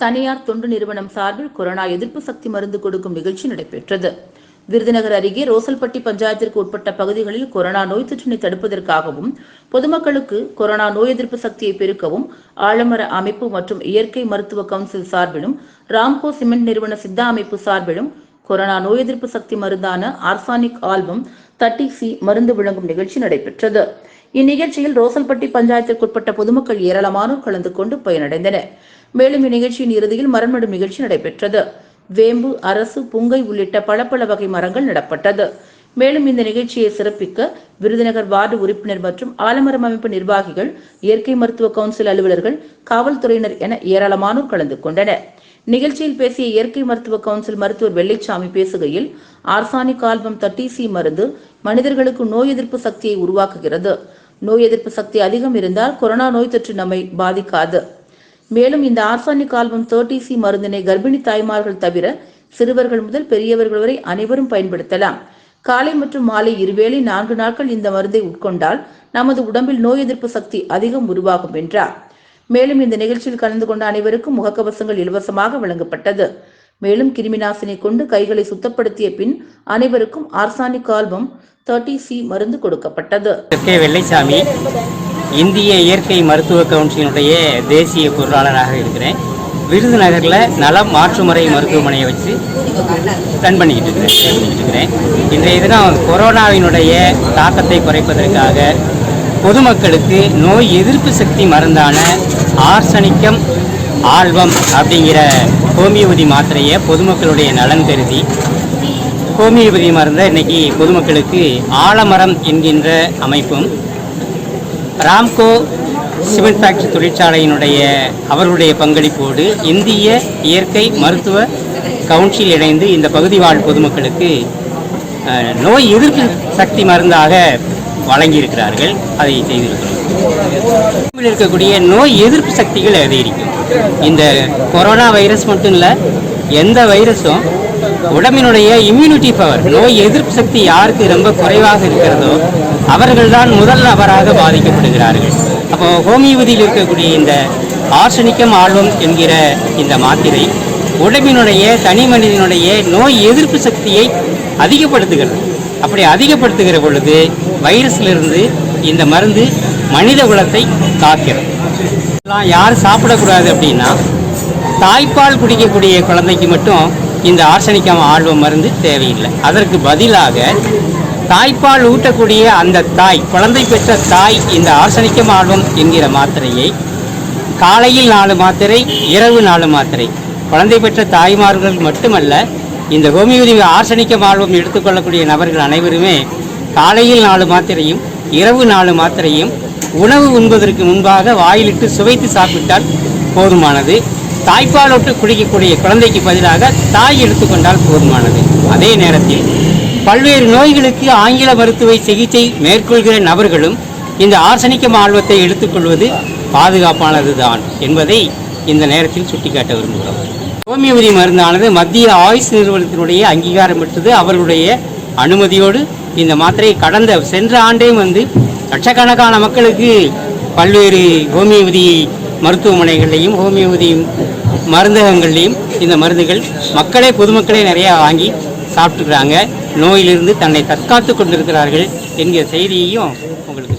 தனியார் தொண்டு நிறுவனம் சார்பில் கொரோனா எதிர்ப்பு சக்தி மருந்து கொடுக்கும் நிகழ்ச்சி நடைபெற்றது. விருதுநகர் அருகே ரோசல்பட்டி பஞ்சாயத்திற்கு உட்பட்ட பகுதிகளில் கொரோனா நோய் தொற்றினை தடுப்பதற்காகவும் பொதுமக்களுக்கு கொரோனா நோய் எதிர்ப்பு சக்தியை பெருக்கவும் ஆலமர அமைப்பு மற்றும் இயற்கை மருத்துவ கவுன்சில் சார்பிலும் ராம்கோ சிமெண்ட் நிறுவன சித்தா அமைப்பு சார்பிலும் கொரோனா நோய் எதிர்ப்பு சக்தி மருந்தான ஆர்சானிக் ஆல்பம் தட்டி சி மருந்து வழங்கும் நிகழ்ச்சி நடைபெற்றது. இந்நிகழ்ச்சியில் ரோசல்பட்டி பஞ்சாயத்திற்குட்பட்ட பொதுமக்கள் ஏராளமானோர் கலந்து கொண்டு பயனடைந்தனர். மேலும் இந்நிகழ்ச்சியின் இறுதியில் மரம்நடும் நிகழ்ச்சி நடைபெற்றது. வேம்பு அரசு புங்கை உள்ளிட்ட பல பல வகை மரங்கள் நடப்பட்டது. மேலும் இந்த நிகழ்ச்சியை சிறப்பிக்க விருதுநகர் வார்டு உறுப்பினர் மற்றும் ஆலமரம் அமைப்பு நிர்வாகிகள் இயற்கை மருத்துவ கவுன்சில் அலுவலர்கள் காவல்துறையினர் என ஏராளமானோர் கலந்து கொண்டனர். நிகழ்ச்சியில் பேசிய இயற்கை மருத்துவ கவுன்சில் மருத்துவர் வெள்ளைச்சாமி பேசுகையில் ஆர்சானிக் ஆல்பம் தட்டி சி மருந்து மனிதர்களுக்கு நோய் எதிர்ப்பு சக்தியை உருவாக்குகிறது. நோய் எதிர்ப்பு சக்தி அதிகம் இருந்தால் கொரோனா நோய் தொற்று நம்மை பாதிக்காது. மேலும் இந்த ஆர்சானிக் ஆல்பம் தேர்ட்டி சி மருந்தினை கர்ப்பிணி தாய்மார்கள் தவிர சிறுவர்கள் முதல் பெரியவர்கள் வரை அனைவரும் பயன்படுத்தலாம். காலை மற்றும் மாலை இருவேளை நான்கு நாட்கள் இந்த மருந்தை உட்கொண்டால் நமது உடம்பில் நோய் எதிர்ப்பு சக்தி அதிகம் உருவாகும் என்றார். மேலும் இந்த நிகழ்ச்சியில் கலந்து கொண்ட அனைவருக்கும் முகக்கவசங்கள் இலவசமாக வழங்கப்பட்டது. மேலும் கிருமிநாசினி கொண்டு கைகளை சுத்தப்படுத்திய பின் அனைவருக்கும் ஆர்சானிக் ஆல்பம் தேர்ட்டி சி மருந்து கொடுக்கப்பட்டது. கே வெள்ளைசாமி இந்திய இயற்கை மருத்துவ கவுன்சிலினுடைய தேசிய பொருளாளராக இருக்கிறேன். விருதுநகரில் நலம் மாற்றுமுறை மருத்துவமனையை வச்சு ரன் பண்ணிக்கிட்டு இருக்கிறேன் பண்ணிக்கிட்டு இருக்கிறேன். இன்றைய தினம் கொரோனாவினுடைய தாக்கத்தை குறைப்பதற்காக பொதுமக்களுக்கு நோய் எதிர்ப்பு சக்தி மருந்தான ஆர்சனிக்கம் ஆல்பம் அப்படிங்கிற ஹோமியோபதி மாத்திரையை பொதுமக்களுடைய நலன் கருதி ஹோமியோபதி மருந்தை இன்னைக்கு பொதுமக்களுக்கு ஆலமரம் என்கின்ற அமைப்பும் ராம்கோ சிமெண்ட் ஃபேக்டரி தொழிற்சாலையினுடைய அவர்களுடைய பங்களிப்போடு இந்திய இயற்கை மருத்துவ கவுன்சில் இணைந்து இந்த பகுதி வாழ் பொதுமக்களுக்கு நோய் எதிர்ப்பு சக்தி மருந்தாக வழங்கியிருக்கிறார்கள் அதை செய்திருக்கிறோம். உடம்பில் இருக்கக்கூடிய நோய் எதிர்ப்பு சக்திகள் அதிகரிக்கும். இந்த கொரோனா வைரஸ் மட்டும் இல்லை எந்த வைரஸும் உடம்பினுடைய இம்யூனிட்டி பவர் நோய் எதிர்ப்பு சக்தி யாருக்கு ரொம்ப குறைவாக இருக்கிறதோ அவர்கள்தான் முதல் நபராக பாதிக்கப்படுகிறார்கள். அப்போ ஹோமியோபதியில் இருக்கக்கூடிய இந்த ஆர்சனிக்கம் ஆழ்வம் என்கிற இந்த மாத்திரை உடம்பினுடைய தனி மனிதனுடைய நோய் எதிர்ப்பு சக்தியை அதிகப்படுத்துகிறது. அப்படி அதிகப்படுத்துகிற பொழுது வைரஸ்லேருந்து இந்த மருந்து மனித குலத்தை காக்கிறது. இதெல்லாம் யார் சாப்பிடக்கூடாது அப்படின்னா தாய்ப்பால் குடிக்கக்கூடிய குழந்தைக்கு மட்டும் இந்த ஆர்சனிக்கம் ஆல்பம் மருந்து தேவையில்லை. அதற்கு பதிலாக தாய்ப்பால் ஊட்டக்கூடிய அந்த தாய் குழந்தை பெற்ற தாய் இந்த ஆர்சனிக்கம் ஆழ்வம் என்கிற மாத்திரையை காலையில் நாலு மாத்திரை இரவு நாலு மாத்திரை. குழந்தை பெற்ற தாய்மார்கள் மட்டுமல்ல இந்த ஹோமியோபதி ஆர்சனிக்க ஆல்பம் எடுத்துக்கொள்ளக்கூடிய நபர்கள் அனைவருமே காலையில் நாலு மாத்திரையும் இரவு நாலு மாத்திரையும் உணவு உண்பதற்கு முன்பாக வாயிலிட்டு சுவைத்து சாப்பிட்டால் போதுமானது. தாய்ப்பாலோட்டு குடிக்கக்கூடிய குழந்தைக்கு பதிலாக தாய் எடுத்துக்கொண்டால் போதுமானது. அதே நேரத்தில் பல்வேறு நோய்களுக்கு ஆங்கில மருத்துவ சிகிச்சை மேற்கொள்கிற நபர்களும் இந்த ஆர்சனிக்கம் ஆல்வத்தை எடுத்துக்கொள்வது பாதுகாப்பானதுதான் என்பதை இந்த நேரத்தில் சுட்டிக்காட்ட விரும்புகிறோம். ஹோமியோபதி மருந்தானது மத்திய ஆயுஷ் நிறுவனத்தினுடைய அங்கீகாரம் பெற்றது அவர்களுடைய அனுமதியோடு இந்த மாத்திரை கடந்த சென்ற ஆண்டே வந்து லட்சக்கணக்கான மக்களுக்கு பல்வேறு ஹோமியோபதி மருத்துவமனைகள்லையும் ஹோமியோபதி மருந்தகங்கள்லையும் இந்த மருந்துகள் மக்களே பொதுமக்களே நிறையா வாங்கி சாப்பிட்டுக்கிறாங்க. நோயிலிருந்து தன்னை தற்காத்து கொண்டிருக்கிறார்கள் என்கிற செய்தியையும் உங்களுக்கு